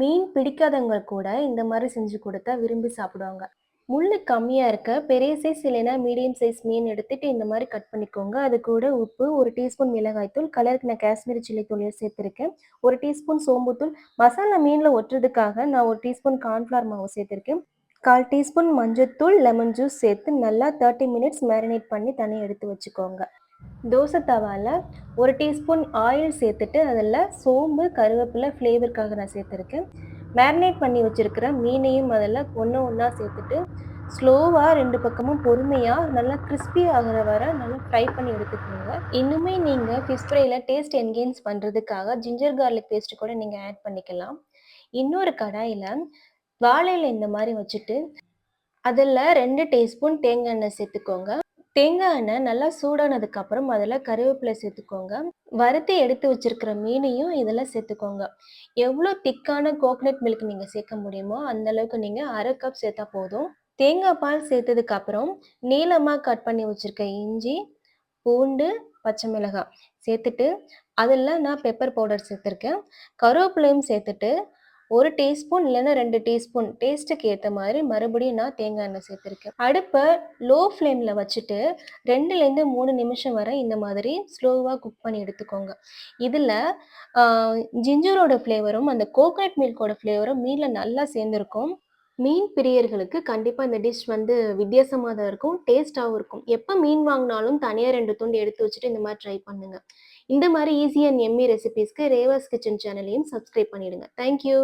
மீன் பிடிக்காதவங்க கூட இந்த மாதிரி செஞ்சு கொடுத்தா விரும்பி சாப்பிடுவாங்க. முள்ளு கம்மியாக இருக்க பெரிய சைஸ் இல்லைன்னா மீடியம் சைஸ் மீன் எடுத்துட்டு இந்த மாதிரி கட் பண்ணிக்கோங்க. அது கூட உப்பு ஒரு டீஸ்பூன் மிளகாய்த்தூள் கலருக்கு நான் காஷ்மீரி சில்லி தூளையும் சேர்த்துருக்கேன். ஒரு டீஸ்பூன் சோம்புத்தூள் மசாலா மீனில் ஒட்டுறதுக்காக நான் ஒரு டீஸ்பூன் கார்ன்ஃப்ளவர் மாவு சேர்த்துருக்கேன். கால் டீஸ்பூன் மஞ்சத்தூள் லெமன் ஜூஸ் சேர்த்து நல்லா தேர்ட்டி மினிட்ஸ் மேரினேட் பண்ணி தனியாக எடுத்து வச்சுக்கோங்க. தோசை தவாவில் ஒரு டீஸ்பூன் ஆயில் சேர்த்துட்டு அதில் சோம்பு கருவேப்பிலை ஃப்ளேவருக்காக நான் சேர்த்துருக்கேன். மேரினேட் பண்ணி வச்சுருக்கிற மீனையும் அதில் ஒன்று ஒன்றா சேர்த்துட்டு ஸ்லோவாக ரெண்டு பக்கமும் பொறுமையாக நல்லா கிறிஸ்பி ஆகிற வர நல்லா ஃப்ரை பண்ணி எடுத்துக்கோங்க. இன்னுமே நீங்கள் ஃபிஷ் ஃப்ரையில் டேஸ்ட் என்கேன்ஸ் பண்ணுறதுக்காக ஜிஞ்சர் கார்லிக் பேஸ்ட் கூட நீங்கள் ஆட் பண்ணிக்கலாம். இன்னொரு கடாயில் வாழையில் இந்த மாதிரி வச்சுட்டு அதில் ரெண்டு டீஸ்பூன் தேங்காய் எண்ணெய் சேர்த்துக்கோங்க. தேங்காய் எண்ணெய் நல்லா சூடானதுக்கு அப்புறம் அதில் கருவேப்பிலை சேர்த்துக்கோங்க. வறுத்து எடுத்து வச்சிருக்கிற மீனையும் இதெல்லாம் சேர்த்துக்கோங்க. எவ்வளோ திக்கான கோகனட் மில்க் நீங்கள் சேர்க்க முடியுமோ அந்த அளவுக்கு நீங்கள் அரை கப் சேர்த்தா போதும். தேங்காய் பால் சேர்த்ததுக்கு அப்புறம் நீளமாக கட் பண்ணி வச்சிருக்க இஞ்சி பூண்டு பச்சை மிளகாய் சேர்த்துட்டு அதில் நான் பெப்பர் பவுடர் சேர்த்துருக்கேன். கருவேப்பிலையும் சேர்த்துட்டு ஒரு டீஸ்பூன் இல்லைன்னா ரெண்டு டீஸ்பூன் டேஸ்ட்டுக்கு ஏற்ற மாதிரி மறுபடியும் நான் தேங்காய் எண்ணெய் சேர்த்துருக்கேன். அடுப்பை லோ ஃப்ளேமில் வச்சுட்டு ரெண்டுலேருந்து மூணு நிமிஷம் வரை இந்த மாதிரி ஸ்லோவாக குக் பண்ணி எடுத்துக்கோங்க. இதில் ஜிஞ்சரோட ஃப்ளேவரும் அந்த கோகோனட் மில்கோட ஃப்ளேவரும் மீனில் நல்லா சேர்ந்துருக்கும். மீன் பிரியர்களுக்கு கண்டிப்பாக இந்த டிஷ் வந்து வித்தியாசமாக தான் இருக்கும் டேஸ்ட்டாகவும் இருக்கும். எப்போ மீன் வாங்கினாலும் தனியாக ரெண்டு துண்டு எடுத்து வச்சுட்டு இந்த மாதிரி ட்ரை பண்ணுங்க. இந்த மாதிரி ஈஸி அண்ட் எம்மி ரெசிபீஸ்க்கு ரேவாஸ் கிச்சன் சேனலையும் சப்ஸ்கிரைப் பண்ணிடுங்க. Thank you